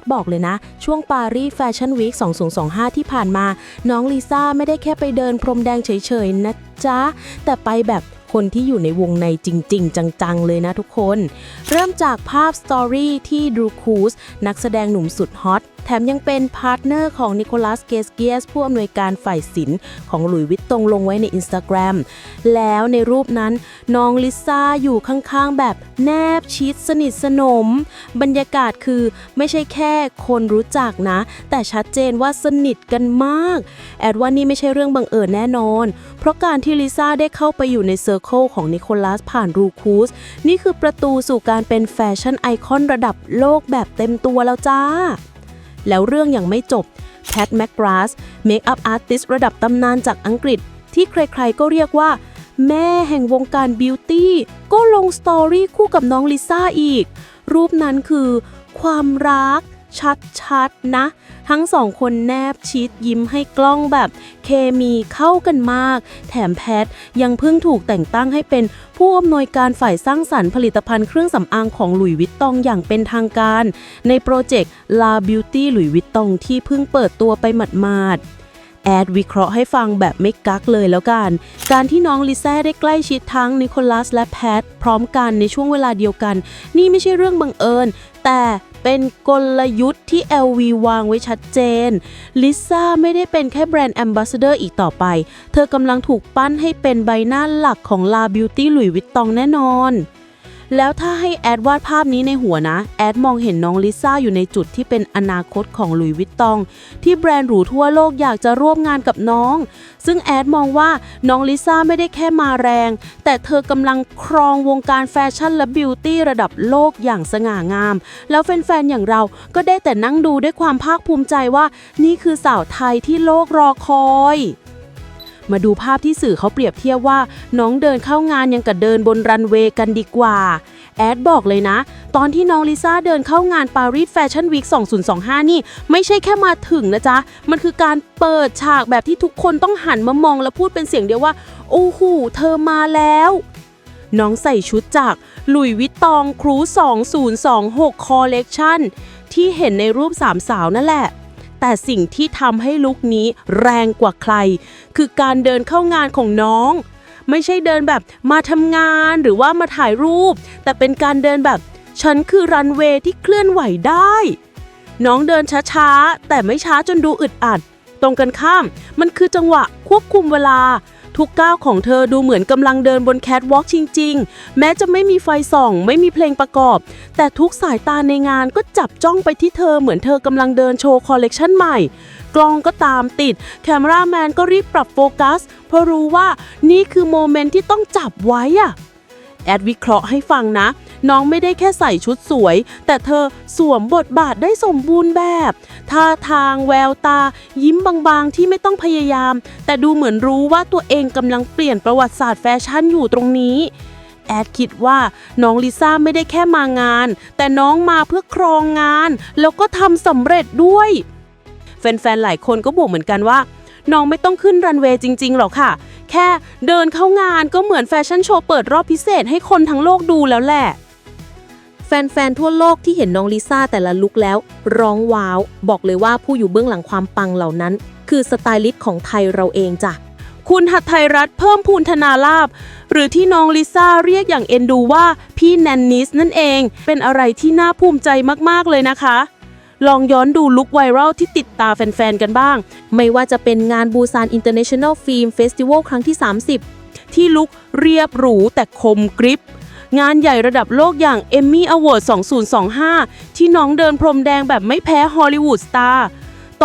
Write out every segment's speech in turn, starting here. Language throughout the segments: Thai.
ดบอกเลยนะ ช่วงปารีสแฟชั่นวีค2025 ที่ผ่านมา น้องลิซ่าไม่ได้แค่ไปเดินพรมแดงเฉยๆ นะจ๊ะ แต่ไปแบบคนที่อยู่ในวงในจริง ๆ จัง ๆ เลยนะทุกคน เริ่มจากภาพสตอรี่ที่ดรูคูสนักแสดงหนุ่มสุดฮอต แถมยังเป็นพาร์ทเนอร์ของนิโคลัสเกสเกียสผู้อำนวยการฝ่ายศิลป์ของหลุยวิตตงลงไว้ใน Instagram แล้วในรูปนั้นน้องลิซ่าอยู่ข้างๆ แบบแนบชิดสนิทสนม บรรยากาศคือไม่ใช่แค่คนรู้จักนะ แต่ชัดเจนว่าสนิทกันมาก แอดว่านี่ไม่ใช่เรื่องบังเอิญแน่นอน เพราะการที่ลิซ่าได้เข้าไปอยู่ในเซอร์เคิลของนิโคลัสผ่านรูคูสนี่คือประตูสู่การเป็นแฟชั่นไอคอนระดับโลกแบบเต็มตัวแล้วจ้า แล้วเรื่องยังไม่จบแพทแมกกราสเมคอัพอาร์ติสระดับตำนานจากอังกฤษ ที่ใครๆก็เรียกว่า แม่แห่งวงการบิวตี้ก็ลงสตอรี่คู่กับน้องลิซ่าอีก รูปนั้นคือ ความรัก ชัดๆนะ ทั้งสองคนแนบชิดยิ้มให้กล้องแบบเคมีเข้ากันมาก แถมแพทยังเพิ่งถูกแต่งตั้งให้เป็นผู้อำนวยการฝ่ายสร้างสรรค์ผลิตภัณฑ์เครื่องสำอางของหลุยวิตตองอย่างเป็นทางการ ในโปรเจกต์ La Beauty หลุยวิตตองที่เพิ่งเปิดตัวไปหมาดๆแอดวิเคราะห์ให้ฟังแบบไม่กักเลยแล้วกัน การที่น้องลิซ่าได้ใกล้ชิดทั้งนิโคลัสและแพท พร้อมกันในช่วงเวลาเดียวกัน นี่ไม่ใช่เรื่องบังเอิญ แต่ เป็นกลยุทธ์ที่ LV วางไว้ชัดเจน ลิซ่าไม่ได้เป็นแค่แบรนด์แอมบาสเดอร์อีกต่อไป เธอกำลังถูกปั้นให้เป็นใบหน้าหลักของลาบิวตี้หลุยวิตตองแน่นอน แล้วถ้าให้แอดวาดภาพนี้ในหัวนะ แอดมองเห็นน้องลิซ่าอยู่ในจุดที่เป็นอนาคตของหลุยวิตตอง ที่แบรนด์หรูทั่วโลกอยากจะร่วมงานกับน้อง ซึ่งแอดมองว่าน้องลิซ่าไม่ได้แค่มาแรง แต่เธอกำลังครองวงการแฟชั่นและบิวตี้ระดับโลกอย่างสง่างาม แล้วแฟนๆอย่างเราก็ได้แต่นั่งดูด้วยความภาคภูมิใจว่า นี่คือสาวไทยที่โลกรอคอย มาดูภาพที่สื่อเขาเปรียบเทียบว่า น้องเดินเข้างานยังกับเดินบนรันเวย์กันดีกว่า แอดบอกเลยนะ ตอนที่น้องลิซ่าเดินเข้างานปารีสแฟชั่นวีค2025 นี่ ไม่ใช่แค่มาถึงนะจ๊ะ มันคือการเปิดฉากแบบที่ทุกคนต้องหันมามองและพูดเป็นเสียงเดียวว่า โอ้โห เธอมาแล้วน้องใส่ชุดจากหลุยวิตตองครู 2026 คอลเลกชันที่เห็นในรูปสามสาวนั่นแหละ แต่สิ่งที่ทำให้ลุคนี้แรงกว่าใคร คือการเดินเข้างานของน้อง ไม่ใช่เดินแบบมาทำงานหรือว่ามาถ่ายรูป แต่เป็นการเดินแบบ ฉันคือรันเวย์ที่เคลื่อนไหวได้ น้องเดินช้าๆ แต่ไม่ช้าจนดูอึดอัด ตรงกันข้าม มันคือจังหวะควบคุมเวลา ทุกก้าวของเธอดูเหมือนกำลังเดินบนแคทวอล์กจริง ๆ แม้จะไม่มีไฟส่อง ไม่มีเพลงประกอบ แต่ทุกสายตาในงานก็จับจ้องไปที่เธอเหมือนเธอกำลังเดินโชว์คอลเลกชันใหม่ กล้องก็ตามติด แคมราแมนก็รีบปรับโฟกัส เพราะรู้ว่านี่คือโมเมนต์ที่ต้องจับไว้อะ แอดวิเคราะห์ให้ฟังนะ น้องไม่ได้แค่ใส่ชุดสวย แต่เธอสวมบทบาทได้สมบูรณ์แบบท่าทางแววตา ยิ้มบางๆที่ไม่ต้องพยายาม แต่ดูเหมือนรู้ว่าตัวเองกำลังเปลี่ยนประวัติศาสตร์แฟชั่นอยู่ตรงนี้แอดคิดว่าน้องลิซ่าไม่ได้แค่มางาน แต่น้องมาเพื่อครองงาน แล้วก็ทำสำเร็จด้วย แฟนๆ หลายคนก็บอกเหมือนกันว่า น้องไม่ต้องขึ้นรันเวย์จริง ๆ หรอกค่ะ แค่เดินเข้างานก็เหมือนแฟชั่นโชว์เปิดรอบพิเศษให้คนทั้งโลกดูแล้วแหละ แฟน ๆ ทั่วโลกที่เห็นน้องลิซ่าแต่ละลุคแล้ว ร้องว้าว บอกเลยว่าผู้อยู่เบื้องหลังความปังเหล่านั้น คือสไตลิสต์ของไทยเราเองจ้ะคุณหัตไทยรัฐเพิ่มพูนธนาลาบ หรือที่น้องลิซ่าเรียกอย่างเอ็นดูว่าพี่แนนนิสนั่นเอง เป็นอะไรที่น่าภูมิใจมาก ๆ เลยนะคะ ลองย้อนดูลุคไวรัลที่ติดตาแฟนๆ กันบ้าง ไม่ว่าจะเป็นงานบูซานอินเตอร์เนชั่นแนลฟิล์มเฟสติวัลครั้งที่ 30 ที่ลุคเรียบหรูแต่คมกริบ งานใหญ่ระดับโลกอย่าง Emmy Award 2025 ที่น้องเดินพรมแดงแบบไม่แพ้ฮอลลีวูดสตาร์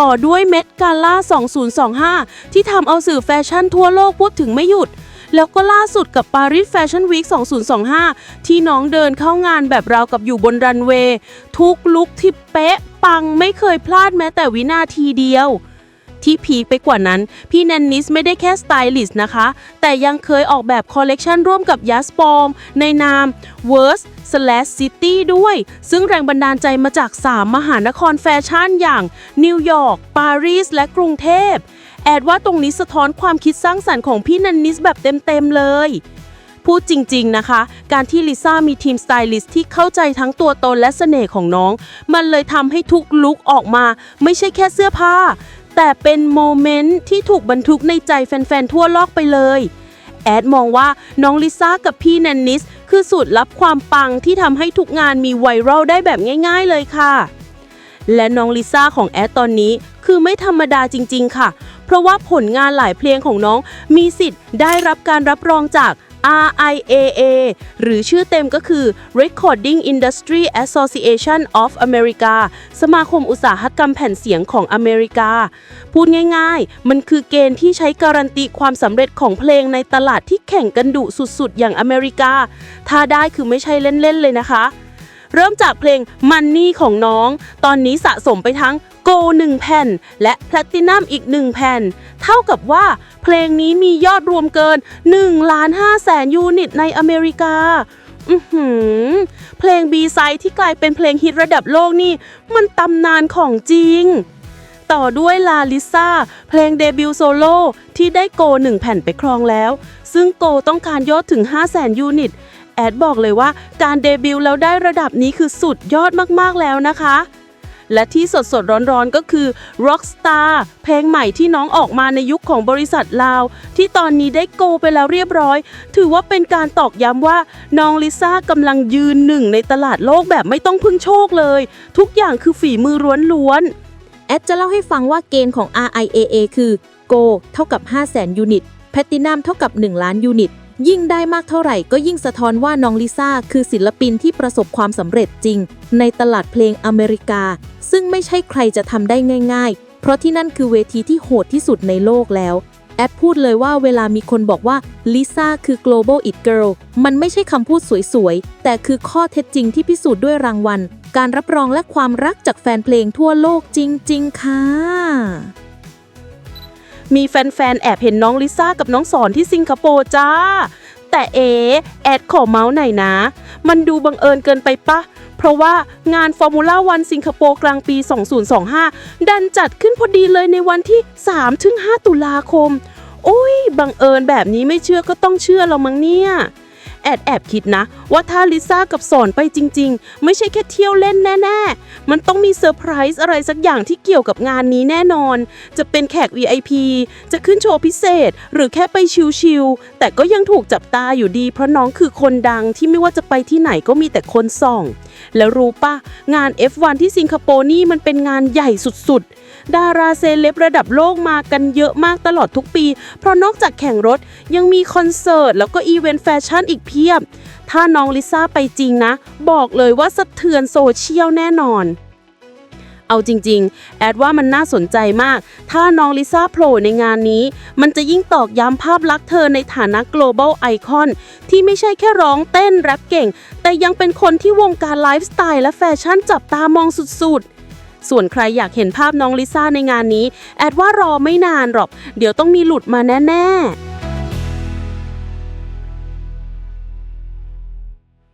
ต่อด้วยเม t กาล่า2025 ที่ทำเอาสื่อแฟชั่นทั่วโลกพูดถึงไม่หยุด แล้วก็ล่าสุดกับปารีสแฟชั่นวีค2025 ที่น้องเดินเข้างานแบบราวกับอยู่บนรันเวย์ทุกลุคที่เป๊ะปังไม่เคยพลาดแม้แต่วินาทีเดียว ที่พีคไปกว่านั้น พี่แนนนิสไม่ได้แค่สไตลิสต์นะคะ แต่ยังเคยออกแบบคอลเลกชันร่วมกับยัสปอมในนาม w o r s slash City ด้วย ซึ่งแรงบันดาลใจมาจาก 3 มหานครแฟชั่นอย่างนิวยอร์กปารีสและกรุงเทพ แอดว่าตรงนี้สะท้อนความคิดสร้างสรรค์ของพี่แนนนิสแบบเต็มๆเลย พูดจริงๆนะคะ การที่ลิซ่ามีทีมสไตลิสต์ที่เข้าใจทั้งตัวตนและเสน่ห์ของน้อง มันเลยทำให้ทุกลุคออกมา ไม่ใช่แค่เสื้อผ้า แต่เป็นโมเมนต์ที่ถูกบันทึกในใจแฟนๆทั่วโลกไปเลยแอดมองว่าน้องลิซ่ากับพี่แนนนิส คือสูตรลับความปังที่ทำให้ทุกงานมีไวรัลได้แบบง่ายๆเลยค่ะ และน้องลิซ่าของแอดตอนนี้คือไม่ธรรมดาจริงๆค่ะ เพราะว่าผลงานหลายเพลงของน้องมีสิทธิ์ได้รับการรับรองจาก RIAA หรือชื่อเต็มก็คือ Recording Industry Association of America สมาคมอุตสาหกรรมแผ่นเสียงของอเมริกา พูดง่ายๆ มันคือเกณฑ์ที่ใช้การันตีความสำเร็จของเพลงในตลาดที่แข่งกันดุสุดๆ อย่างอเมริกา ถ้าได้คือไม่ใช่เล่นๆเลยนะคะ เริ่มจากเพลง Money ของน้อง ตอนนี้สะสมไปทั้ง Go 1แผ่น และ Platinum อีก 1 แผ่น เท่ากับว่าเพลงนี้มียอดรวมเกิน1ล้าน5แสนยูนิตในอเมริกาอือหือเพลง B-side ที่กลายเป็นเพลงฮิตระดับโลกนี่ มันตำนานของจริง ต่อด้วยลาลิซ่า เพลงเดบิวต์โซโล่ที่ได้โก1แผ่นไปครองแล้ว ซึ่งโกต้องการยอดถึง 5 0 0 0 0 0ยูนิต แอดบอกเลยว่าการเดบิวต์แล้วได้ระดับนี้คือสุดยอดมากๆแล้วนะคะ และที่สดสดร้อนๆก็คือ Rockstar เพลงใหม่ที่น้องออกมาในยุคของบริษัทลาว ที่ตอนนี้ได้โกไปแล้วเรียบร้อย ถือว่าเป็นการตอกย้ำว่าน้องลิซ่ากำลังยืนหนึ่งในตลาดโลกแบบไม่ต้องพึ่งโชคเลย ทุกอย่างคือฝีมือล้วนๆแอดจะเล่าให้ฟังว่าเกณฑ์ของ RIAA คือ Go เท่ากับ 5 0 0 0 0 0 ยูนิต Platinum เท่ากับ 1 ล้านยูนิต ยิ่งได้มากเท่าไหร่ก็ยิ่งสะท้อนว่าน้องลิซ่าคือศิลปินที่ประสบความสำเร็จจริง ในตลาดเพลงอเมริกา ซึ่งไม่ใช่ใครจะทำได้ง่าย ๆ เพราะที่นั่นคือเวทีที่โหดที่สุดในโลกแล้ว แอดพูดเลยว่าเวลามีคนบอกว่าลิซ่าคือ global it girl มันไม่ใช่คำพูดสวยๆ แต่คือข้อเท็จจริงที่พิสูจน์ด้วยรางวัล การรับรองและความรักจากแฟนเพลงทั่วโลกจริง ๆ ค่ะ มีแฟนๆ แอบเห็นน้องลิซ่ากับน้องสอนที่สิงคโปร์จ้า แต่เอแอดขอเมาส์หน่อยนะ มันดูบังเอิญเกินไปปะ เพราะว่างานฟอร์มูล่าวันสิงคโปร์กลางปี 2025 ดันจัดขึ้นพอดีเลยในวันที่ 3-5 ตุลาคม โอ้ย บังเอิญแบบนี้ไม่เชื่อก็ต้องเชื่อเรามั้งเนี่ย แอดแอบคิดนะ ว่าถ้าลิซ่ากับสอนไปจริง ๆ ไม่ใช่แค่เที่ยวเล่นแน่ ๆ มันต้องมีเซอร์ไพรส์อะไรสักอย่างที่เกี่ยวกับงานนี้แน่นอน จะเป็นแขก VIP จะขึ้นโชว์พิเศษ หรือแค่ไปชิลๆแต่ก็ยังถูกจับตาอยู่ดี เพราะน้องคือคนดังที่ไม่ว่าจะไปที่ไหนก็มีแต่คนส่อง แล้วรู้ปะงาน F1 ที่สิงคโปร์นี่มันเป็นงานใหญ่สุดๆ ดาราเซเลบระดับโลกมากันเยอะมากตลอดทุกปี เพราะนอกจากแข่งรถยังมีคอนเสิร์ต แล้วก็อีเวนต์แฟชั่นอีกเพียบ ถ้าน้องลิซ่าไปจริงนะ บอกเลยว่าสะเทือนโซเชียลแน่นอนเอาจริง ๆ แอดว่ามันน่าสนใจมาก ถ้าน้องลิซ่าโผล่ในงานนี้ มันจะยิ่งตอกย้ำภาพลักษณ์เธอในฐานะ global icon ที่ไม่ใช่แค่ร้องเต้นแรปเก่ง แต่ยังเป็นคนที่วงการไลฟ์สไตล์และแฟชั่นจับตามองสุด ๆ ส่วนใครอยากเห็นภาพน้องลิซ่าในงานนี้ แอดว่ารอไม่นานหรอก เดี๋ยวต้องมีหลุดมาแน่ ๆ